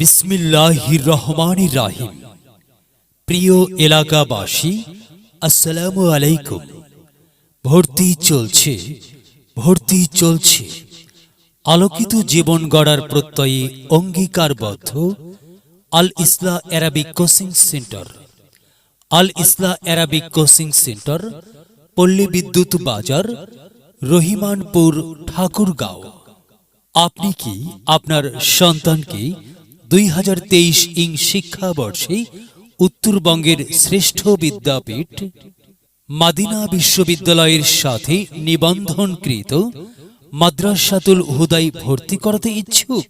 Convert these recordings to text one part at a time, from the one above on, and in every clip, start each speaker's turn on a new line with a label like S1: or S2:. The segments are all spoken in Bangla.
S1: বিসমিল্লাহির রহমানির রাহিম। প্রিয় এলাকাবাসী, আসসালামু আলাইকুম। ভর্তি চলছে ভর্তি চলছে। আলোকিত জীবন গড়ার প্রত্যয়ে অঙ্গীকারবদ্ধ Al Isla Arabic coaching centre. Al Isla Arabic coaching centre, Palli Bidyut Bazar, Rahimanpur, Thakurgaon. আপনি কি আপনার সন্তানকে দুই হাজার তেইশ ইং শিক্ষাবর্ষে উত্তরবঙ্গের শ্রেষ্ঠ বিদ্যাপীঠ মাদিনা বিশ্ববিদ্যালয়ের সাথে নিবন্ধনকৃত মাদ্রাসাতুল হুদাই ভর্তি করাতে ইচ্ছুক।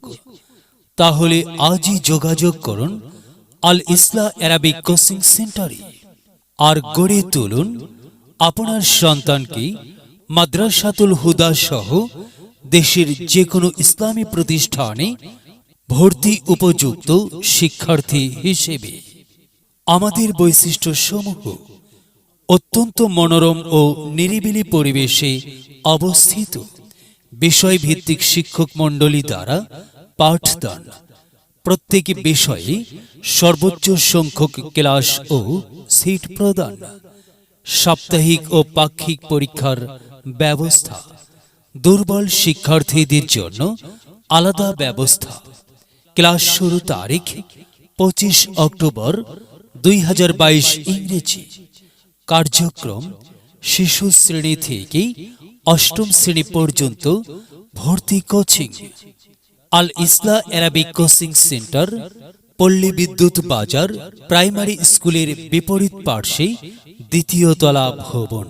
S1: তাহলে আজই যোগাযোগ করুন আল ইসলা অ্যারাবিক কোচিং সেন্টারে আর গড়ে তুলুন আপনার সন্তানকে মাদ্রাসাতুল হুদা সহ দেশের যে কোনো ইসলামী প্রতিষ্ঠানে ভর্তি উপযুক্ত শিক্ষার্থী হিসেবে আমাদের বৈশিষ্ট্য সমূহ অত্যন্ত মনোরম ও নিরিবিলি পরিবেশে অবস্থিত। বিষয়ভিত্তিক শিক্ষক মণ্ডলী দ্বারা পাঠদান। প্রত্যেক বিষয়ে সর্বোচ্চ সংখ্যক ক্লাস ও সিট প্রদান। সাপ্তাহিক ও পাক্ষিক পরীক্ষার ব্যবস্থা। দুর্বল শিক্ষার্থীদের জন্য আলাদা ব্যবস্থা। ক্লাস শুরু তারিখ পঁচিশ অক্টোবর দুই হাজার বাইশ ইংরেজি। কার্যক্রম শিশু শ্রেণি থেকে অষ্টম শ্রেণি পর্যন্ত ভর্তি coaching. Al Isla Arabic coaching centre, Palli Bidyut Bazar, primary স্কুলের বিপরীত পার্শ্বে দ্বিতীয় তলা ভবন।